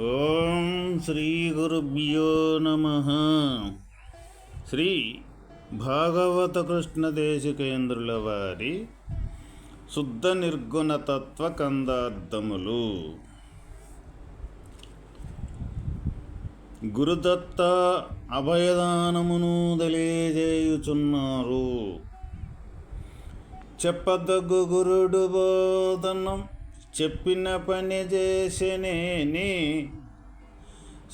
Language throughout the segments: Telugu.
ఓం శ్రీ గురుభ్యో నమ. శ్రీ భాగవత కృష్ణ దేశికేంద్రుల వారి శుద్ధ నిర్గుణ తత్వ కందార్థములు. గురుదత్త అభయదానమును తెలియజేయుచున్నారు. చెప్పదగ్గు గురుడు బోధనం చెప్పిన పని చేసినేని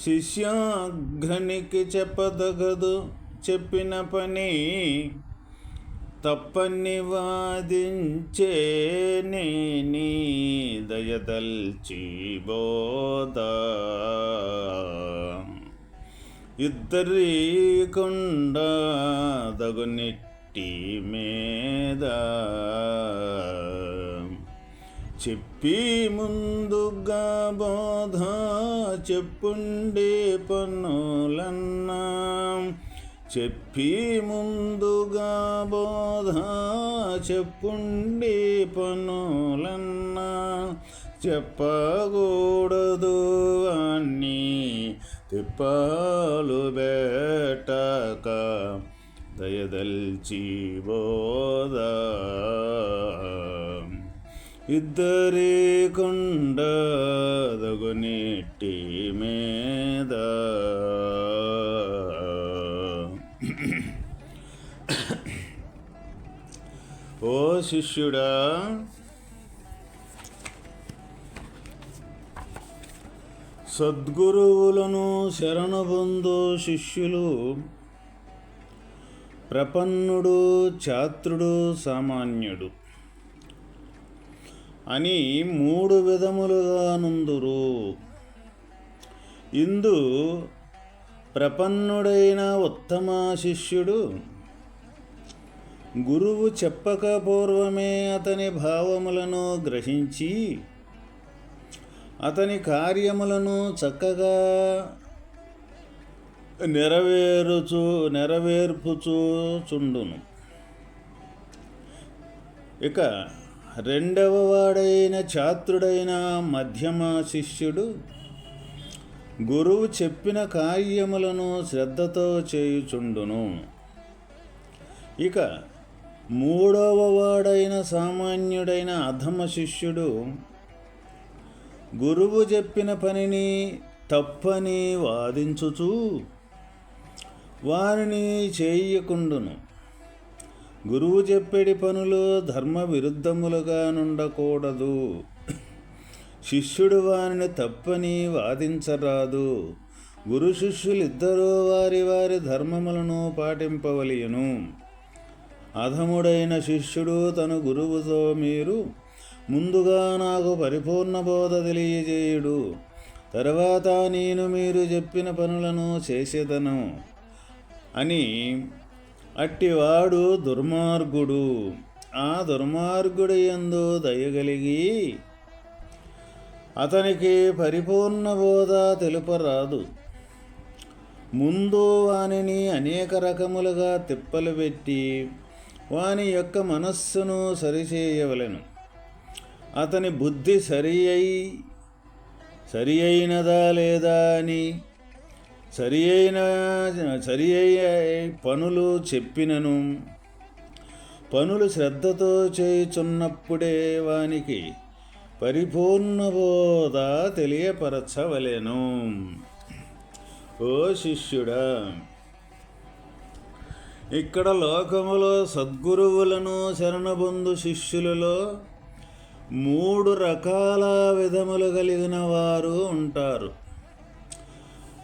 శిష్యాఘ్నికి చెప్పదగదు చెప్పిన పని. తప్పని వాదించే నేని దయదల్చి బోధ. ఇద్దరి కొండ దగునిట్టి మీద చెప్పి ముందుగా బోధ చెప్పుండే పన్నులన్నా. చెప్పి ముందుగా బోధ చెప్పుండే పన్నులన్నా. చెప్పకూడదు అన్నీ తిప్పాలు బేటక దయదల్చి బోధ ఇద్దరి కొండదగునిట్టి మీద. ఓ శిష్యుడా సద్గురువులను శరణబొందు శిష్యులు. ప్రపన్నుడు ఛాత్రుడు సామాన్యుడు. అని మూడు విధములుగా నుందురు ఇందు ప్రపన్నుడైన ఉత్తమ శిష్యుడు గురువు చెప్పక పూర్వమే అతని భావములను గ్రహించి అతని కార్యములను చక్కగా నెరవేరుచు నెరవేర్పుచూ చుండును. ఇక రెండవ వాడైన ఛాత్రుడైన మధ్యమ శిష్యుడు గురువు చెప్పిన కార్యములను శ్రద్ధతో చేయుచుండును. ఇక మూడవ వాడైన సామాన్యుడైన అధమ శిష్యుడు గురువు చెప్పిన పనిని తప్పని వాదించుచు వారిని చేయకుండును. గురువు చెప్పేడి పనులు ధర్మ విరుద్ధములుగా నుండకూడదు. శిష్యుడు వారిని తప్పని వాదించరాదు. గురు శిష్యులిద్దరూ వారి వారి ధర్మములను పాటింపవలయను. అధముడైన శిష్యుడు తన గురువుతో మీరు ముందుగా నాకు పరిపూర్ణ బోధ తెలియజేయుడు. తర్వాత నేను మీరు చెప్పిన పనులను చేసేదను. అని అట్టివాడు దుర్మార్గుడు. ఆ దుర్మార్గుడు ఎందు దయగలిగి అతనికి పరిపూర్ణ బోధ తెలుపరాదు. ముందు వానిని అనేక రకములుగా తిప్పలు పెట్టి వాని యొక్క మనస్సును సరిచేయవలెను. అతని బుద్ధి సరి అయి సరి అయినదా లేదా అని సరి అయిన సరి పనులు చెప్పినను. పనులు శ్రద్ధతో చేయుచున్నప్పుడే వానికి పరిపూర్ణ బోధ తెలియపరచవలెను. ఓ శిష్యుడా ఇక్కడ లోకములో సద్గురువులను శరణబొందు శిష్యులలో మూడు రకాల విధములు కలిగిన వారు ఉంటారు.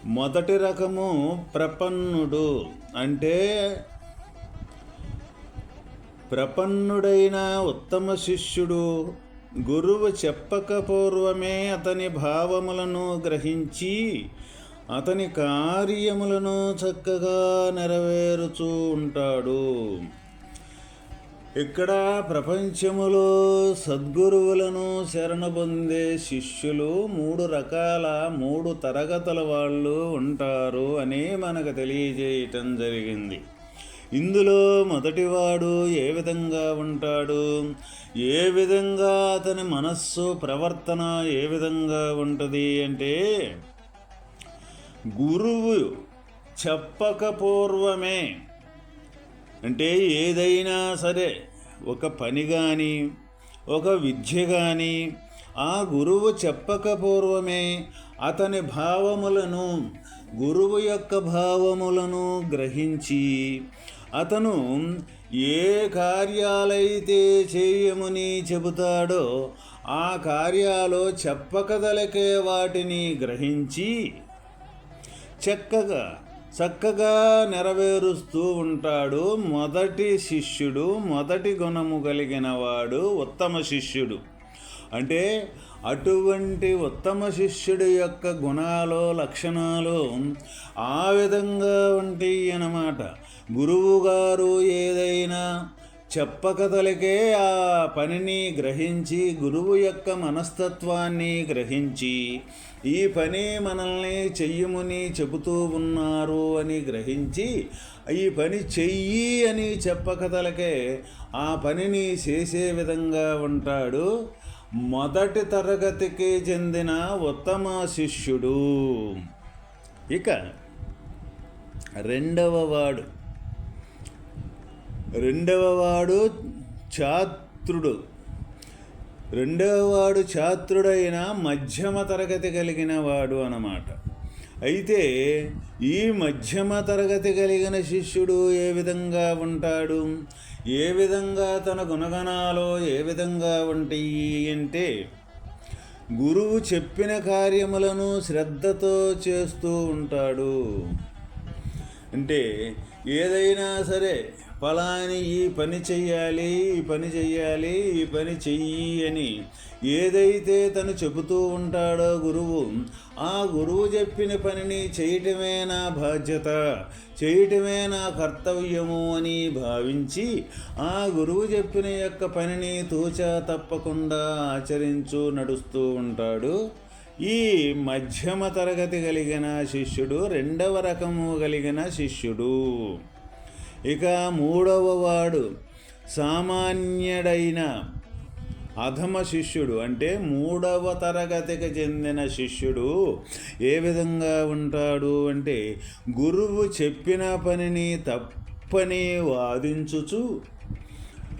మొదటి రకము ప్రపన్నుడు అంటే ప్రపన్నుడైన ఉత్తమ శిష్యుడు. గురువు చెప్పక పూర్వమే అతని భావములను గ్రహించి అతని కార్యములను చక్కగా నెరవేరుచూ ఉంటాడు. ఇక్కడ ప్రపంచములో సద్గురువులను శరణ పొందే శిష్యులు మూడు రకాల మూడు తరగతుల వాళ్ళు ఉంటారు అని మనకు తెలియజేయటం జరిగింది. ఇందులో మొదటివాడు ఏ విధంగా ఉంటాడు? ఏ విధంగా అతని మనస్సు ప్రవర్తన ఏ విధంగా ఉంటుంది అంటే గురువు చెప్పక పూర్వమే అంటే ఏదైనా సరే ఒక పని కానీ ఒక విద్య కానీ ఆ గురువు చెప్పక పూర్వమే అతని భావములను గురువు యొక్క భావములను గ్రహించి అతను ఏ కార్యాలైతే చేయమని చెబుతాడో ఆ కార్యాలో చెప్పకదలకే వాటిని గ్రహించి చక్కగా చక్కగా నెరవేరుస్తూ ఉంటాడు. మొదటి శిష్యుడు మొదటి గుణము కలిగిన వాడు ఉత్తమ శిష్యుడు. అంటే అటువంటి ఉత్తమ శిష్యుడి యొక్క గుణాలు లక్షణాలు ఆ విధంగా ఉంటాయి అన్నమాట. గురువుగారు ఏదైనా చెప్పకదలికే ఆ పనిని గ్రహించి గురువు యొక్క మనస్తత్వాన్ని గ్రహించి ఈ పని మనల్ని చెయ్యముని చెబుతూ ఉన్నారు అని గ్రహించి ఈ పని చెయ్యి అని చెప్పకదలకే ఆ పనిని చేసే విధంగా ఉంటాడు మొదటి తరగతికి చెందిన ఉత్తమ శిష్యుడు. ఇక రెండవ వాడు. రెండవ వాడు ఛాత్రుడు. రెండవ వాడు ఛాత్రుడైన మధ్యమ తరగతి కలిగిన వాడు అన్నమాట. అయితే ఈ మధ్యమ తరగతి కలిగిన శిష్యుడు ఏ విధంగా ఉంటాడు? ఏ విధంగా తన గుణగణాలు ఏ విధంగా ఉంటాయి అంటే గురువు చెప్పిన కార్యములను శ్రద్ధతో చేస్తూ ఉంటాడు. అంటే ఏదైనా సరే ఫలాని ఈ పని చెయ్యాలి ఈ పని చెయ్యాలి ఈ పని చెయ్యి అని ఏదైతే తను చెబుతూ ఉంటాడో గురువు ఆ గురువు చెప్పిన పనిని చేయటమే నా బాధ్యత చేయటమే నా కర్తవ్యము అని భావించి ఆ గురువు చెప్పిన యొక్క పనిని తూచా తప్పకుండా ఆచరించు నడుస్తూ ఉంటాడు. ఈ మధ్యమ తరగతి కలిగిన శిష్యుడు రెండవ రకము కలిగిన శిష్యుడు. ఇక మూడవ వాడు సామాన్యుడైన అధమ శిష్యుడు అంటే మూడవ తరగతికి చెందిన శిష్యుడు ఏ విధంగా ఉంటాడు అంటే గురువు చెప్పిన పనిని తప్పని వాదించుచు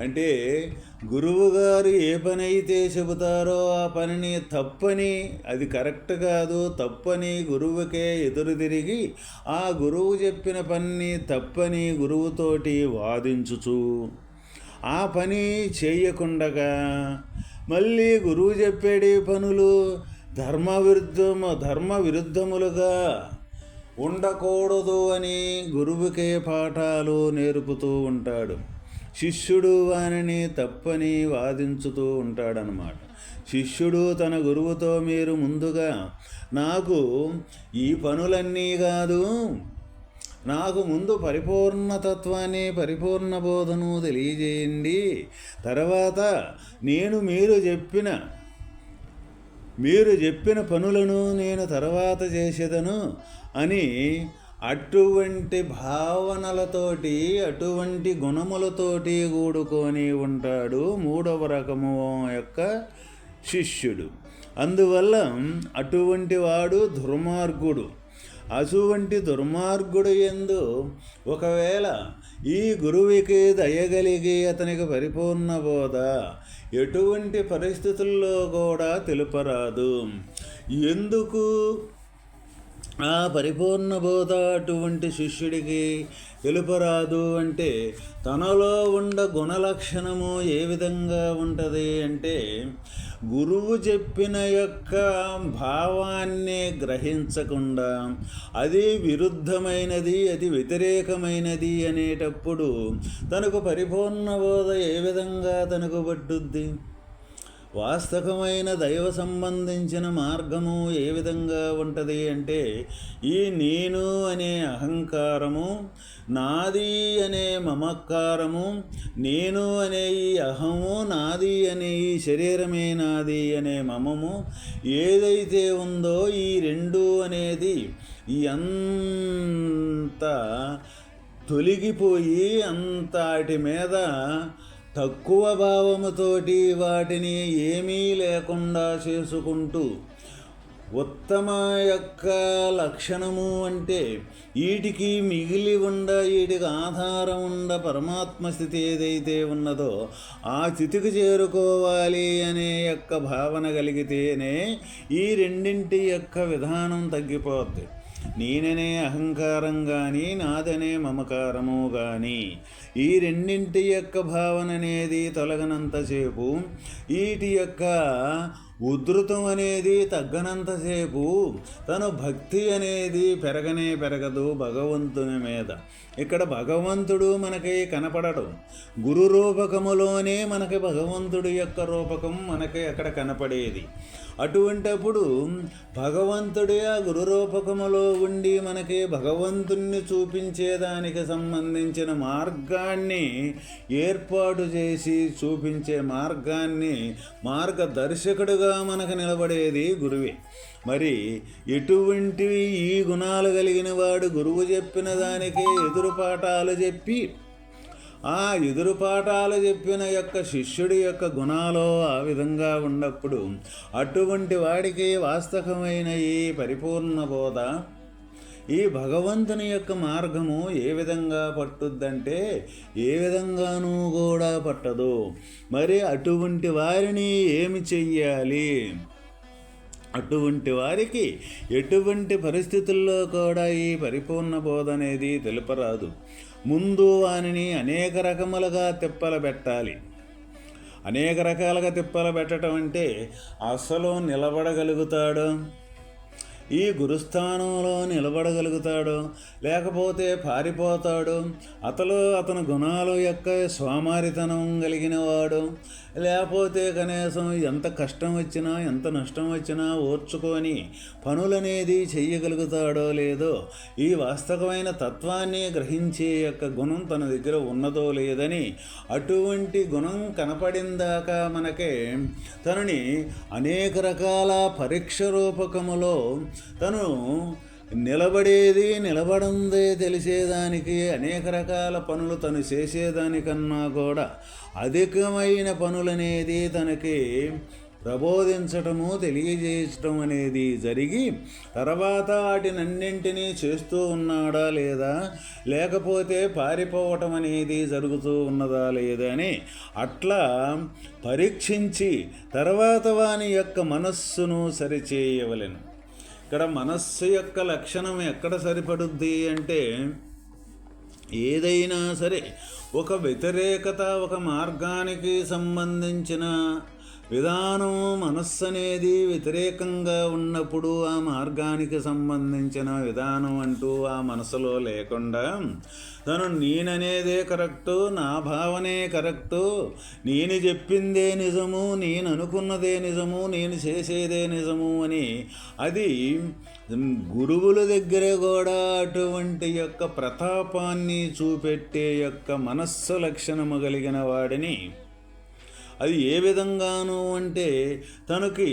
అంటే గురువు గారు ఏ పని అయితే చెబుతారో ఆ పనిని తప్పని అది కరెక్ట్ కాదు తప్పని గురువుకే ఎదురు తిరిగి ఆ గురువు చెప్పిన పనిని తప్పని గురువుతోటి వాదించుచు. ఆ పని చేయకుండగా మళ్ళీ గురువు చెప్పేడి పనులు ధర్మ విరుద్ధము ధర్మ విరుద్ధములుగా ఉండకూడదు అని గురువుకే పాఠాలు నేర్పుతూ ఉంటాడు. శిష్యుడు వానిని తప్పని వాదించుతూ ఉంటాడనమాట శిష్యుడు తన గురువుతో మీరు ముందుగా నాకు ఈ పనులన్నీ కాదు. నాకు ముందు పరిపూర్ణతత్వాన్ని పరిపూర్ణ బోధను తెలియజేయండి. తర్వాత నేను మీరు చెప్పిన మీరు చెప్పిన పనులను నేను తర్వాత చేసేదను అని అటువంటి భావనలతోటి అటువంటి గుణములతోటి కూడుకొని ఉంటాడు మూడవ రకము యొక్క శిష్యుడు. అందువల్ల అటువంటి వాడు దుర్మార్గుడు. అటువంటి దుర్మార్గుడు ఎందు ఒకవేళ ఈ గురువుకి దయగలిగి అతనికి పరిపూర్ణ బోధ ఎటువంటి పరిస్థితుల్లో కూడా తెలుపరాదు. ఎందుకు? ఆ పరిపూర్ణ బోధ అటువంటి శిష్యుడికి తెలుపరాదు అంటే తనలో ఉండ గుణలక్షణము ఏ విధంగా ఉంటుంది అంటే గురువు చెప్పిన యొక్క భావాన్ని గ్రహించకుండా అది విరుద్ధమైనది అది వ్యతిరేకమైనది అనేటప్పుడు తనకు పరిపూర్ణ బోధ ఏ విధంగా తనకు పట్టుద్ది? వాస్తవమైన దైవ సంబంధించిన మార్గము ఏ విధంగా ఉంటుంది అంటే ఈ నేను అనే అహంకారము నాది అనే మమకారము నేను అనే ఈ అహము నాది అనే ఈ శరీరమే నాది అనే మమము ఏదైతే ఉందో ఈ రెండు అనేది అంత తొలగిపోయి అంతటి మీద తక్కువ భావముతోటి వాటిని ఏమీ లేకుండా చేసుకుంటూ ఉత్తమ యొక్క లక్షణము అంటే వీటికి మిగిలి ఉండ వీటికి ఆధారం ఉండ పరమాత్మ స్థితి ఏదైతే ఉన్నదో ఆ స్థితికి చేరుకోవాలి అనే యొక్క భావన కలిగితేనే ఈ రెండింటి యొక్క విధానం తగ్గిపోద్ది. నేననే అహంకారం కానీ నాదనే మమకారము కానీ ఈ రెండింటి యొక్క భావన అనేది తొలగనంతసేపు వీటి యొక్క ఉధృతం అనేది తగ్గనంతసేపు తను భక్తి అనేది పెరగనే పెరగదు భగవంతుని మీద. ఇక్కడ భగవంతుడు మనకి కనపడడం. గురు రూపకములోనే మనకి భగవంతుడి యొక్క రూపకం మనకి అక్కడ కనపడేది. అటువంటప్పుడు భగవంతుడే ఆ గురు రూపకములో ఉండి మనకి భగవంతుణ్ణి చూపించేదానికి సంబంధించిన మార్గాన్ని ఏర్పాటు చేసి చూపించే మార్గాన్ని మార్గదర్శకుడుగా మనకు నిలబడేది గురువే. మరి ఎటువంటివి ఈ గుణాలు కలిగిన వాడు గురువు చెప్పిన దానికి ఎదురుపాఠాలు చెప్పి ఆ ఎదురుపాఠాలు చెప్పిన యొక్క శిష్యుడి యొక్క గుణాలు ఆ విధంగా ఉన్నప్పుడు అటువంటి వాడికి వాస్తవమైన ఈ పరిపూర్ణ బోధ ఈ భగవంతుని యొక్క మార్గము ఏ విధంగా పట్టుద్దంటే ఏ విధంగానూ కూడా పట్టదు. మరి అటువంటి వారిని ఏమి చెయ్యాలి? అటువంటి వారికి ఎటువంటి పరిస్థితుల్లో కూడా ఈ పరిపూర్ణ బోధ అనేది తెలుపరాదు. ముందు వానిని అనేక రకములుగా తిప్పల పెట్టాలి. అనేక రకాలుగా తిప్పల పెట్టడం అంటే అసలు నిలబడగలుగుతాడు? ఈ గురుస్థానంలో నిలబడగలుగుతాడో లేకపోతే పారిపోతాడో. అతను అతని గుణాలు యొక్క స్వామారితనం కలిగిన వాడు లేకపోతే కనీసం ఎంత కష్టం వచ్చినా ఎంత నష్టం వచ్చినా ఓర్చుకొని పనులనేది చేయగలుగుతాడో లేదో ఈ వాస్తవమైన తత్వాన్ని గ్రహించే యొక్క గుణం తన దగ్గర ఉన్నదో లేదని అటువంటి గుణం కనపడిందాక మనకే తనని అనేక రకాల పరీక్ష రూపకములో తను నిలబడేది నిలబడందే తెలిసేదానికి అనేక రకాల పనులు తను చేసేదానికన్నా కూడా అధికమైన పనులనేది తనకి ప్రబోధించటము తెలియజేయటం అనేది జరిగి తర్వాత వాటినన్నింటినీ చేస్తూ ఉన్నాడా లేదా? లేకపోతే పారిపోవటం అనేది జరుగుతూ ఉన్నదా లేదా అని అట్లా పరీక్షించి తర్వాత వాని యొక్క మనస్సును సరిచేయవలెను. ఇక్కడ మనస్సు యొక్క లక్షణం ఎక్కడ సరిపడుద్ది అంటే ఏదైనా సరే ఒక వ్యతిరేకత ఒక మార్గానికి సంబంధించిన విధానం మనస్సు అనేది వ్యతిరేకంగా ఉన్నప్పుడు ఆ మార్గానికి సంబంధించిన విధానం అంటూ ఆ మనసులో లేకుండా తను నేననేదే కరెక్టు నా భావనే కరెక్టు నేను చెప్పిందే నిజము నేను అనుకున్నదే నిజము నేను చేసేదే నిజము అని అది గురువుల దగ్గర కూడా అటువంటి యొక్క ప్రతాపాన్ని చూపెట్టే యొక్క మనస్సు లక్షణము కలిగిన వాడిని అది ఏ విధంగాను అంటే తనకి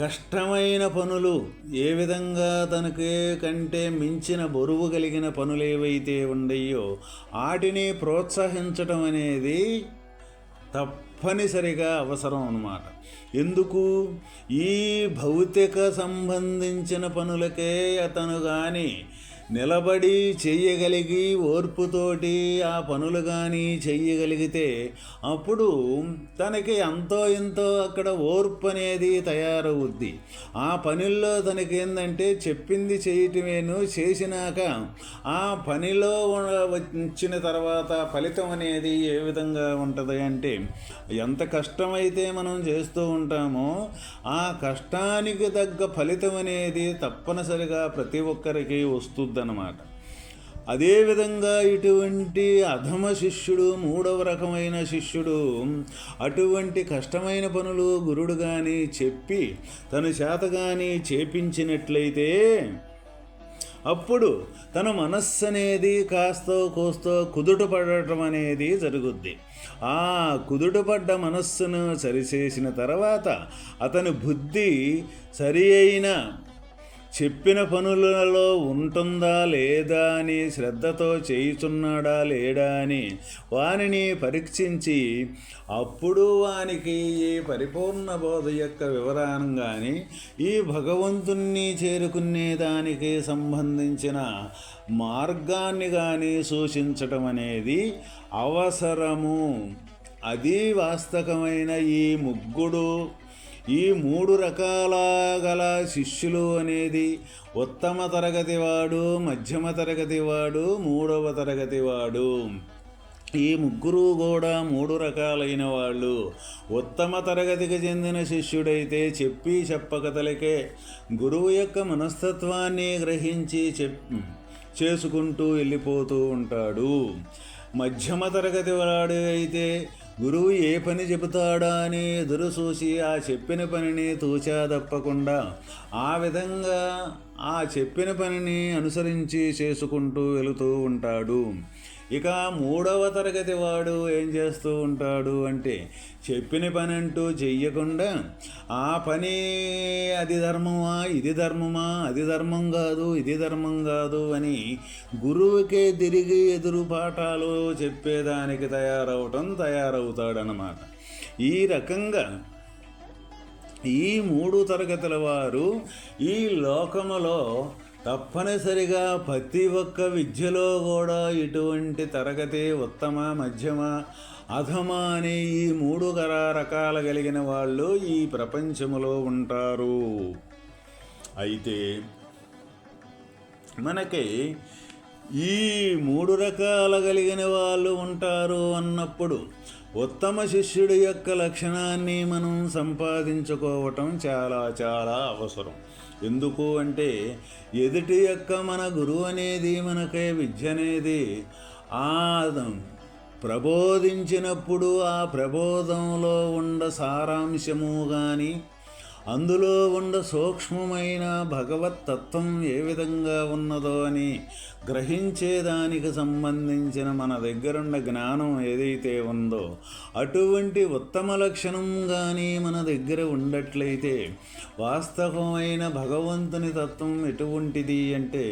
కష్టమైన పనులు ఏ విధంగా తనకి కంటే మించిన బరువు కలిగిన పనులు ఏవైతే ఉండయో వాటిని ప్రోత్సహించటం అనేది తప్పనిసరిగా అవసరం అన్నమాట. ఎందుకు? ఈ భౌతిక సంబంధించిన పనులకే అతను కానీ నిలబడి చెయ్యగలిగి ఓర్పుతోటి ఆ పనులు కానీ చెయ్యగలిగితే అప్పుడు తనకి ఎంతో ఎంతో అక్కడ ఓర్పు అనేది తయారవుద్ది. ఆ పనుల్లో తనకి ఏంటంటే చెప్పింది చేయటమేను చేసినాక ఆ పనిలో వచ్చిన తర్వాత ఫలితం అనేది ఏ విధంగా ఉంటుంది అంటే ఎంత కష్టమైతే మనం చేస్తూ ఉంటామో ఆ కష్టానికి తగ్గ ఫలితం అనేది తప్పనిసరిగా ప్రతి ఒక్కరికి వస్తుంది అన్నమాట. అదేవిధంగా ఇటువంటి అధమ శిష్యుడు మూడవ రకమైన శిష్యుడు అటువంటి కష్టమైన పనులు గురుడు కానీ చెప్పి తన చేత కానీ చేపించినట్లయితే అప్పుడు తన మనస్సు అనేది కాస్తో కోస్తో కుదుట పడటం అనేది జరుగుద్ది. ఆ కుదుటపడ్డ మనస్సును సరిచేసిన తర్వాత అతని బుద్ధి సరి అయిన చెప్పిన పనులలో ఉంటుందా లేదా అని శ్రద్ధతో చేయుచున్నాడా లేడా అని వానిని పరీక్షించి అప్పుడు వానికి ఈ పరిపూర్ణ బోధ యొక్క వివరాన్ని కానీ ఈ భగవంతుణ్ణి చేరుకునే దానికి సంబంధించిన మార్గాన్ని కానీ సూచించటం అనేది అవసరము. అది వాస్తవమైన ఈ ముగ్గుడు ఈ మూడు రకాల గల శిష్యులు అనేది ఉత్తమ తరగతి వాడు మధ్యమ తరగతి వాడు మూడవ తరగతి వాడు. ఈ ముగ్గురు కూడా మూడు రకాలైన వాళ్ళు. ఉత్తమ తరగతికి చెందిన శిష్యుడైతే చెప్పి చెప్పకతలకే గురువు యొక్క మనస్తత్వాన్ని గ్రహించి చెప్ చేసుకుంటూ వెళ్ళిపోతూ ఉంటాడు. మధ్యమ తరగతి వాడు అయితే గురువు ఏ పని చెబుతాడా అని ఎదురు చూసి ఆ చెప్పిన పనిని తూచా తప్పకుండా ఆ విధంగా ఆ చెప్పిన పనిని అనుసరించి చేసుకుంటూ వెళుతూ ఉంటాడు. ఇక మూడవ తరగతి వాడు ఏం చేస్తూ ఉంటాడు అంటే చెప్పిన పని అంటూ చెయ్యకుండా ఆ పని అది ధర్మమా ఇది ధర్మమా అది ధర్మం కాదు ఇది ధర్మం కాదు అని గురువుకే తిరిగి ఎదురు పాఠాలు చెప్పేదానికి తయారవటం తయారవుతాడనమాట ఈ రకంగా ఈ మూడు తరగతుల వారు ఈ లోకములో తప్పనిసరిగా ప్రతి ఒక్క విద్యలో కూడా ఇటువంటి తరగతి ఉత్తమ మధ్యమ అధమ అనే ఈ మూడు గర రకాలు కలిగిన వాళ్ళు ఈ ప్రపంచంలో ఉంటారు. అయితే మనకి ఈ మూడు రకాల కలిగిన వాళ్ళు ఉంటారు అన్నప్పుడు ఉత్తమ శిష్యుడి యొక్క లక్షణాన్ని మనం సంపాదించుకోవటం చాలా చాలా అవసరం. ఎందుకు అంటే ఎదుటి యొక్క మన గురువు అనేది మనకే విద్య అనేది ఆ ప్రబోధించినప్పుడు ఆ ప్రబోధంలో ఉండ సారాంశము కానీ అందులో ఉండ సూక్ష్మమైన భగవతత్వం ఏ విధంగా ఉన్నదో అని గ్రహించేదానికి సంబంధించిన మన దగ్గరున్న జ్ఞానం ఏదైతే ఉందో అటువంటి ఉత్తమ లక్షణం కానీ మన దగ్గర ఉండట్లయితే వాస్తవమైన భగవంతుని తత్వం ఎటువంటిది అంటే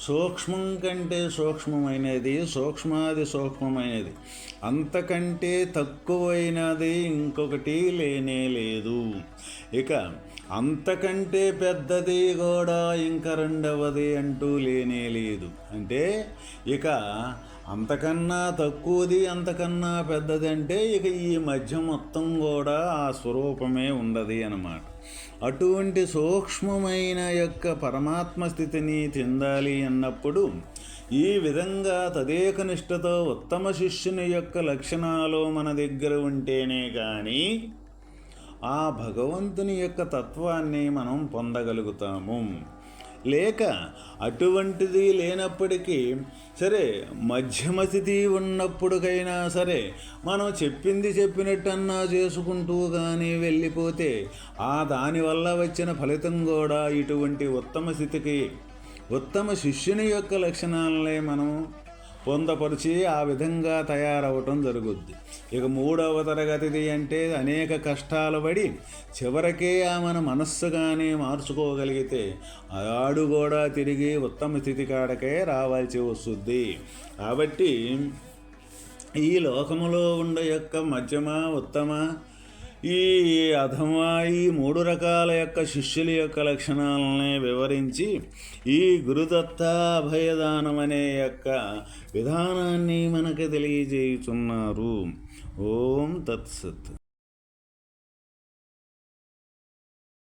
సూక్ష్మం కంటే సూక్ష్మమైనది సూక్ష్మాది సూక్ష్మమైనది. అంతకంటే తక్కువైనది ఇంకొకటి లేనే లేదు. ఇక అంతకంటే పెద్దది కూడా ఇంకా రెండవది అంటూ లేనే లేదు. అంటే ఇక అంతకన్నా తక్కువది అంతకన్నా పెద్దది అంటే ఇక ఈ మధ్య మొత్తం కూడా ఆ స్వరూపమే ఉండదు అన్నమాట. అటువంటి సూక్ష్మమైన యొక్క పరమాత్మ స్థితిని చెందాలి అన్నప్పుడు ఈ విధంగా తదేక నిష్ఠతో ఉత్తమ శిష్యుని యొక్క లక్షణాలు మన దగ్గర ఉంటేనే కానీ ఆ భగవంతుని యొక్క తత్వాన్ని మనం పొందగలుగుతాము. లేక అటువంటిది లేనప్పటికీ సరే మధ్యమ స్థితి ఉన్నప్పుడుకైనా సరే మనం చెప్పింది చెప్పినట్టన్నా చేసుకుంటూ కానీ వెళ్ళిపోతే ఆ దానివల్ల వచ్చిన ఫలితం కూడా ఇటువంటి ఉత్తమ స్థితికి ఉత్తమ శిష్యుని యొక్క లక్షణాలనే మనం పొందపరిచి ఆ విధంగా తయారవటం జరుగుద్ది. ఇక మూడవ తరగతిది అంటే అనేక కష్టాలు పడి చివరికే ఆ మన మనస్సు కానీ మార్చుకోగలిగితే ఆడు కూడా తిరిగి ఉత్తమ స్థితి కాడకే రావాల్సి వస్తుంది. కాబట్టి ఈ లోకములో ఉండే యొక్క మధ్యమ ఉత్తమ ఈ అథమా ఈ మూడు రకాల యొక్క శిష్యుల యొక్క లక్షణాలనే వివరించి ఈ గురుదత్త అభయదానం అనే యొక్క విధానాన్ని మనకు తెలియజేయుచున్నారు. ఓం తత్సత్.